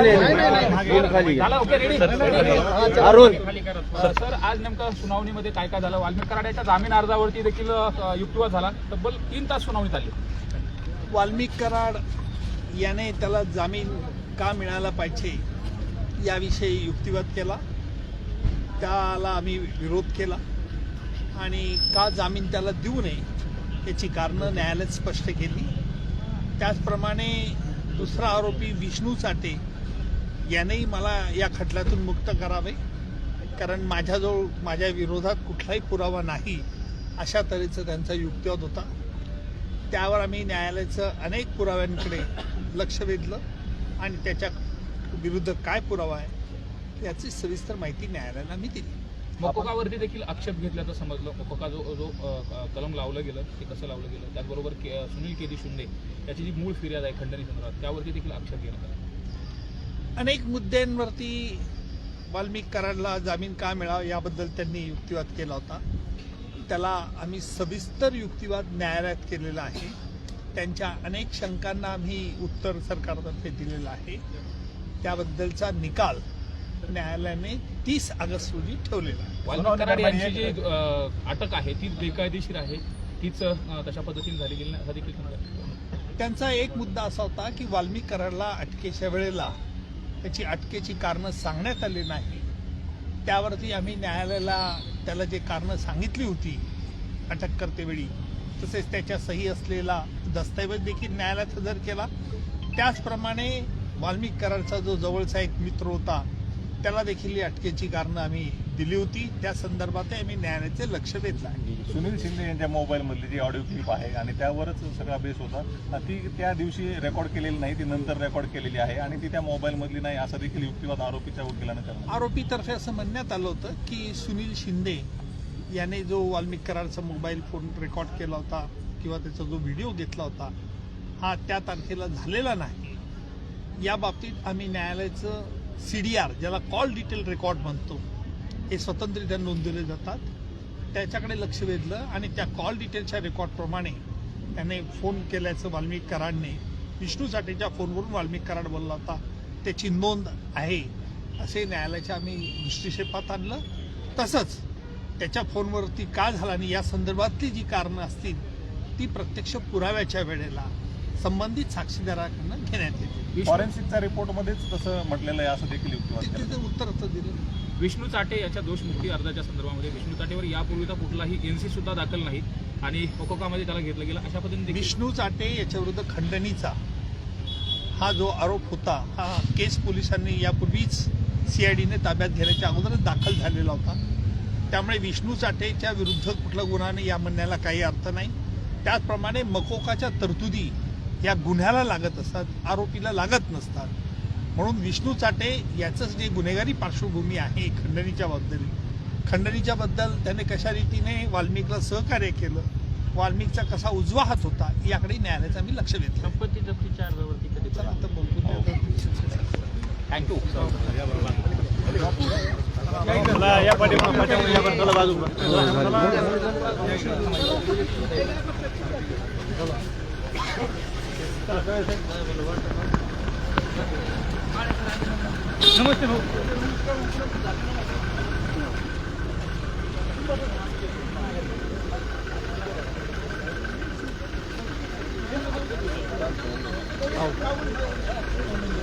झालं okay ready Arun. Sir. आज नेमकं सुनावणीमध्ये काय काय झालं? वाल्मिक कराड्याच्या जामीन अर्जावरती देखील युक्तिवाद झाला. तब्बल तीन तास सुनावणी झाली वाल्मिक कराड याने त्याला जामीन का मिळाला पाहिजे याविषयी युक्तिवाद केला. त्याला आम्ही विरोध केला. आणि का जामीन त्याला देऊ नये याची कारणं न्यायालयात स्पष्ट केली. त्याचप्रमाणे दुसरा आरोपी विष्णू चाटे यानेही मला या खटल्यातून मुक्त करावे. कारण माझ्याजवळ माझ्या विरोधात कुठलाही पुरावा नाही अशा तऱ्हेचा त्यांचा युक्तिवाद होता. त्यावर आम्ही न्यायालयाचं अनेक पुराव्यांकडे लक्ष वेधलं आणि त्याच्या विरुद्ध काय पुरावा आहे याची सविस्तर माहिती न्यायालयाला मी दिली. मकोकावरती देखील आक्षेप घेतल्याचं समजलं. मकोका जो जो कलम लावलं गेलं ते कसं लावलं गेलं त्याचबरोबर के सुनील केदी शिंदे याची जी मूळ फिर्याद आहे खंडणी संदर्भात त्यावरती देखील आक्षेप घेण्यात आला. अनेक मुद्द्यांवरती वाल्मिक कराडला जामीन का मिळावा याबद्दल त्यांनी युक्तिवाद केला होता. त्याला आम्ही सविस्तर युक्तिवाद न्यायालयात केलेला आहे. त्यांच्या अनेक शंकांना आम्ही उत्तर सरकारतर्फे दिलेलं आहे. त्याबद्दलचा निकाल न्यायालयाने तीस ऑगस्ट रोजी ठेवलेला आहे. यांची जी अटक आहे ती बेकायदेशीर आहे तीच तशा पद्धतीने त्यांचा एक मुद्दा असा होता की वाल्मिक कराडला अटकेच्या वेळेला त्याची अटकेची कारणं सांगण्यात आली नाही. त्यावरती आम्ही न्यायालयाला त्याला जे कारणं सांगितली होती अटक करतेवेळी तसेच त्याच्या सही असलेला दस्तऐवज देखील न्यायालयात हजर केला. त्याचप्रमाणे वाल्मिक कराडचा जो जवळचा एक मित्र होता त्याला देखील अटकेची कारणं आम्ही दिली होती. त्या संदर्भात आम्ही न्यायालयाचे लक्ष वेधलं आहे. सुनील शिंदे यांच्या मोबाईल मधली जी ऑडिओ क्लिप आहे आणि त्यावरच सगळा बेस होता. ती त्या दिवशी रेकॉर्ड केलेली नाही ती नंतर रेकॉर्ड केलेली आहे आणि ती त्या मोबाईल मधली नाही असा देखील युक्तिवाद आरोपीच्या वकिलानं करणार आरोपीतर्फे असं म्हणण्यात आलं होतं की सुनील शिंदे याने जो वाल्मिक कराडचा मोबाईल फोन रेकॉर्ड केला होता किंवा त्याचा जो व्हिडिओ घेतला होता हा त्या तारखेला झालेला नाही. या बाबतीत आम्ही न्यायालयाचं सी डी आर ज्याला कॉल डिटेल रेकॉर्ड म्हणतो हे स्वतंत्ररित्या नोंदवले जातात. त्याच्याकडे लक्ष वेधलं आणि त्या कॉल डिटेलच्या रेकॉर्डप्रमाणे त्याने फोन केल्याचं वाल्मिक कराडने विष्णू साठेच्या फोनवरून वाल्मिक कराड बोलला होता त्याची नोंद आहे. असे न्यायालयाच्या आम्ही दृष्टिक्षेपात आणलं. तसंच त्याच्या फोनवरती का झाला आणि या संदर्भातली जी कारणं असतील ती प्रत्यक्ष पुराव्याच्या वेळेला संबंधित साक्षीदाराकडनं घेण्यात येते. फॉरेन्सिकच्या रिपोर्टमध्येच तसं म्हटलेलं आहे असं देखील युक्तिवाद उत्तर असं दिलं विष्णू चाटे याच्या दोषमुक्ती अर्जाच्या संदर्भामध्ये विष्णू चाटेवर यापूर्वीचा कुठलाही एनसी सुद्धा दाखल नाही आणि मकोकामध्ये त्याला घेतलं गेलं अशा पद्धतीने विष्णू चाटे याच्याविरुद्ध खंडणीचा हा जो आरोप होता हा केस पोलिसांनी यापूर्वीच सीआयडीने ताब्यात घेण्याच्या अगोदरच दाखल झालेला होता. त्यामुळे विष्णू चाटेच्या विरुद्ध कुठला गुन्हा नाही या म्हणण्याला काही अर्थ नाही. त्याचप्रमाणे मकोकाच्या तरतुदी या गुन्ह्याला लागत असतात आरोपीला लागत नसतात. म्हणून विष्णू चाटे याचंच जे गुन्हेगारी पार्श्वभूमी आहे खंडणीच्या बद्दल. खंडणीच्या बद्दल त्याने कशा रीतीने वाल्मिकला सहकार्य केलं वाल्मिकचा कसा उजवा हात होता याकडे न्यायालयाचं आम्ही लक्ष वेधलं संपत्ती जप्तीच्या अर्जावरती कधी चला आता बोलतो थँक्यू नमस्ते भाऊ मग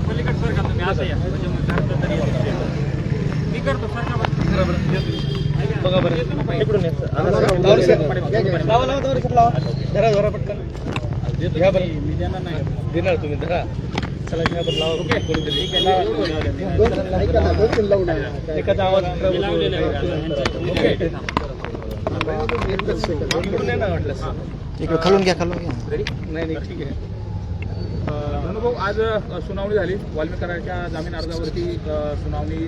पलीकडे सर का तुम्ही असं या म्हणजे मी करतो सर बरं बघा बरं इकडून मी देणार नाही देणार तुम्ही धरा आवाज इकडे खालून घ्या खालून घ्या. नाही नाही ठीक आहे धनुभाऊ आज सुनावणी झाली. वाल्मिकरांच्या जामीन अर्जावरती सुनावणी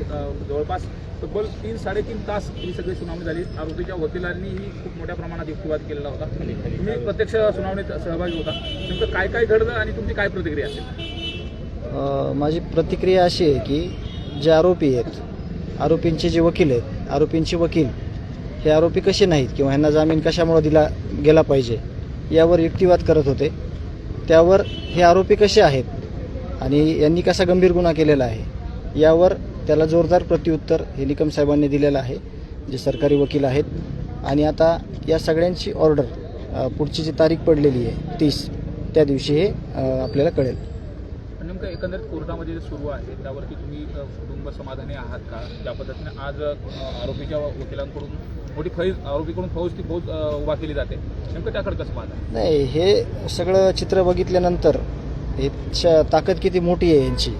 जवळपास तब्बल तीन साडेतीन तास ही सगळी सुनावणी झाली. आरोपीच्या वकिलांनीही खूप मोठ्या प्रमाणात युक्तिवाद केलेला होता. तुम्ही प्रत्यक्ष सुनावणीत सहभागी होता. नेमकं काय काय घडलं आणि तुमची काय प्रतिक्रिया असेल? माझी प्रतिक्रिया अशी आहे की जे आरोपी आहेत आरोपींचे जे वकील आहेत आरोपींचे वकील हे आरोपी कसे नाहीत किंवा ह्यांना जामीन कशामुळे दिला गेला पाहिजे यावर युक्तिवाद करत होते. त्यावर हे आरोपी कसे आहेत आणि यांनी कसा गंभीर गुन्हा केलेला आहे यावर त्याला जोरदार प्रत्युत्तर हे निकम साहेबांनी दिलेलं आहे जे सरकारी वकील आहेत. आणि आता या सगळ्यांची ऑर्डर पुढची जी तारीख पडलेली आहे तीस त्या दिवशी हे आपल्याला कळेल. नेमकं एकंदरीत कोर्टामध्ये जे सुरू आहे त्यावरती तुम्ही कुटुंब समाधानी आहात का? ज्या पद्धतीने आज आरोपीच्या वकिलांकडून मोठी फौज आरोपीकडून फौज ती फौज उभा केली जाते. नेमकं त्याकडे कसं पाहता? नाही हे सगळं चित्र बघितल्यानंतर हे ताकद किती मोठी आहे यांची?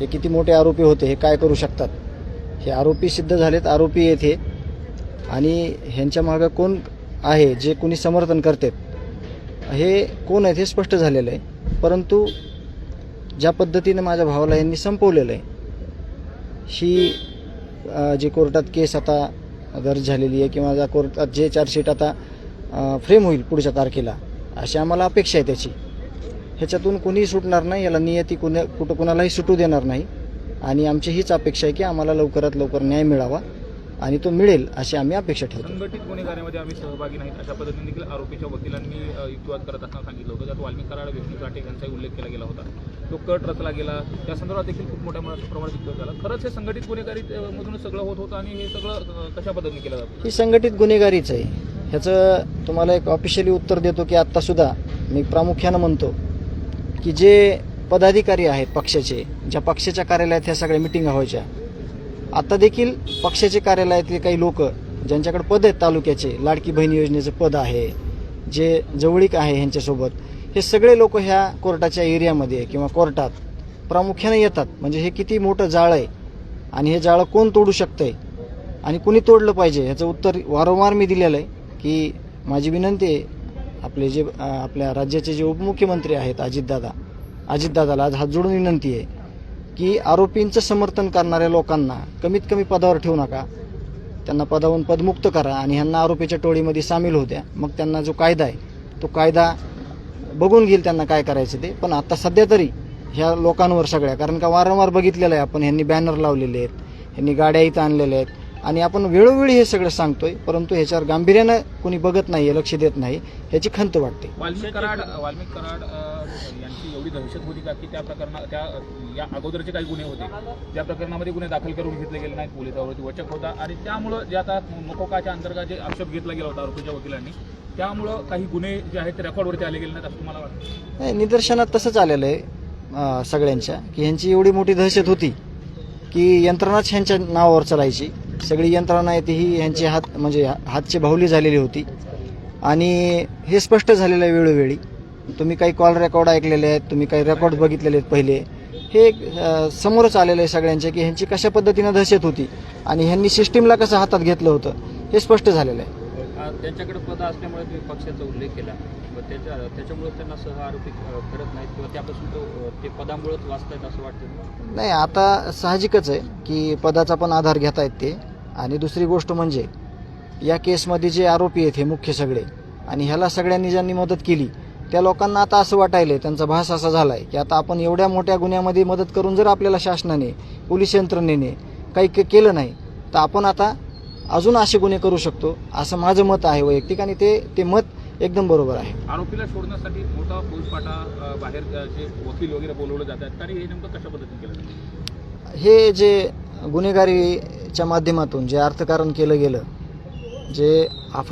हे किती मोठे आरोपी होते? हे काय करू शकतात? हे आरोपी सिद्ध झालेत आरोपी येथे. आणि ह्यांच्या मागं कोण आहे जे कोणी समर्थन करतात? हे कोण आहेत हे स्पष्ट झालेलं आहे. परंतु ज्या पद्धतीने माझ्या भावाला यांनी संपवलेलं आहे ही जी कोर्टात केस आता दर्ज झालेली आहे किंवा ज्या कोर्टात जे चार्जशीट आता फ्रेम होईल पुढच्या तारखेला अशी आम्हाला अपेक्षा आहे त्याची. ह्याच्यातून कोणीही सुटणार नाही याला नियती कुण्या कुठं कुणालाही सुटू देणार नाही. आणि आमची हीच अपेक्षा आहे की आम्हाला लवकरात लवकर न्याय मिळावा आणि तो मिळेल अशी आम्ही अपेक्षा ठेवतो. संघटित आम्ही सहभागी अशा पद्धतीने देखील आरोपीच्या वकिलांनी युक्तिवाद करत असताना सांगितलं होतं. त्यात वाल्मिक कराड विष्णू साठे यांचाही उल्लेख केला गेला होता. तो कट रचला गेला. त्या संदर्भात देखील खूप मोठ्या प्रमाणात प्रमाणात झाला. खरंच हे संघटित गुन्हेगारी मधून सगळं होत होतं आणि हे सगळं कशा पद्धतीने केलं जातं? ही संघटित गुन्हेगारीच आहे. ह्याचं तुम्हाला एक ऑफिशियली उत्तर देतो की आत्तासुद्धा मी प्रामुख्यानं म्हणतो की जे पदाधिकारी आहेत पक्षाचे ज्या पक्षाच्या कार्यालयात ह्या सगळ्या मिटिंगा व्हायच्या आता देखील पक्षाचे कार्यालयातले काही लोक ज्यांच्याकडे पद आहेत तालुक्याचे लाडकी बहीण योजनेचं पद आहे जे जवळीक आहे ह्यांच्यासोबत हे सगळे लोक ह्या कोर्टाच्या एरियामध्ये किंवा कोर्टात प्रामुख्याने येतात. म्हणजे हे किती मोठं जाळं आहे आणि हे जाळं कोण तोडू शकतंय आणि कुणी तोडलं पाहिजे ह्याचं उत्तर वारंवार मी दिलेलं आहे की माझी विनंती आहे आपले जे आपल्या राज्याचे जे उपमुख्यमंत्री आहेत अजितदादा अजितदादाला आज हात जोडून विनंती आहे की आरोपींचं समर्थन करणाऱ्या लोकांना कमीत कमी पदावर ठेवू नका. त्यांना पदावरून पदमुक्त करा आणि ह्यांना आरोपीच्या टोळीमध्ये सामील होत्या मग त्यांना जो कायदा आहे तो कायदा बघून घेईल त्यांना काय करायचं ते. पण आता सध्या तरी ह्या लोकांवर सगळ्या कारण का वारंवार बघितलेलं आहे आपण ह्यांनी बॅनर लावलेले आहेत ह्यांनी गाड्या इथं आणलेल्या आहेत. आणि आपण वेळोवेळी हे सगळं सांगतोय परंतु ह्याच्यावर गांभीर्यानं कोणी बघत नाही लक्ष देत नाही ह्याची खंत वाटते. वाल्मिक कराड वाल्मिक कराड यांची एवढी दहशत होती का की त्या प्रकरणा त्या या अगोदरचे काही गुन्हे होते त्या प्रकरणामध्ये गुन्हे दाखल करून घेतले गेले नाहीत पोलिसावरती वचक होता. आणि त्यामुळं जे आता मकोकाच्या अंतर्गत जे आक्षेप घेतला गेला होता आरोपीच्या वकिलांनी त्यामुळं काही गुन्हे जे आहेत ते रेकॉर्डवरती आले गेले नाहीत असं तुम्हाला वाटतं? नाही निदर्शनात तसंच आलेलं आहे सगळ्यांच्या की ह्यांची एवढी मोठी दहशत होती की यंत्रणाच ह्यांच्या नावावर चालायची. सगळी यंत्रणा आहे ही ह्यांची हात म्हणजे हातची बाहुली झालेली होती. आणि हे स्पष्ट झालेलं आहे वेळोवेळी. तुम्ही काही कॉल रेकॉर्ड ऐकलेले आहेत तुम्ही काही रेकॉर्ड बघितलेले आहेत पहिले. हे समोरच आलेलं आहे सगळ्यांच्या की ह्यांची कशा पद्धतीनं दहशत होती आणि ह्यांनी सिस्टीमला कसं हातात घेतलं होतं हे स्पष्ट झालेलं आहे. त्यांच्याकडे पद असल्यामुळे तुम्ही पक्षाचा उल्लेख केला. व त्याच्या त्याच्यामुळे त्यांना सह आरोपी करत नाहीत किंवा त्यापासून तो ते पदामुळेच वाचतायत असं वाटतं नाही आता साहजिकच आहे की पदाचा पण आधार घेत आहेत ते. आणि दुसरी गोष्ट म्हणजे या केसमध्ये जे आरोपी आहेत हे मुख्य सगळे आणि ह्याला सगळ्यांनी ज्यांनी मदत केली त्या लोकांना आता असं वाटायलंय त्यांचा भास असा झाला आहे की आता आपण एवढ्या मोठ्या गुन्ह्यामध्ये मदत करून जर आपल्याला शासनाने पोलीस यंत्रणेने काही के- केलं नाही तर आपण आता अजून असे गुन्हे करू शकतो असं माझं मत आहे वैयक्तिक आणि ते ते मत एकदम बरोबर आहे. आरोपीला शोधण्यासाठी मोठा अ, बाहेर जे वकील वगैरे बोलवले जातात आणि हे नेमकं कशा पद्धतीने केलं हे जे गुन्हेगारीच्या माध्यमातून जे अर्थकारण केलं गेलं जे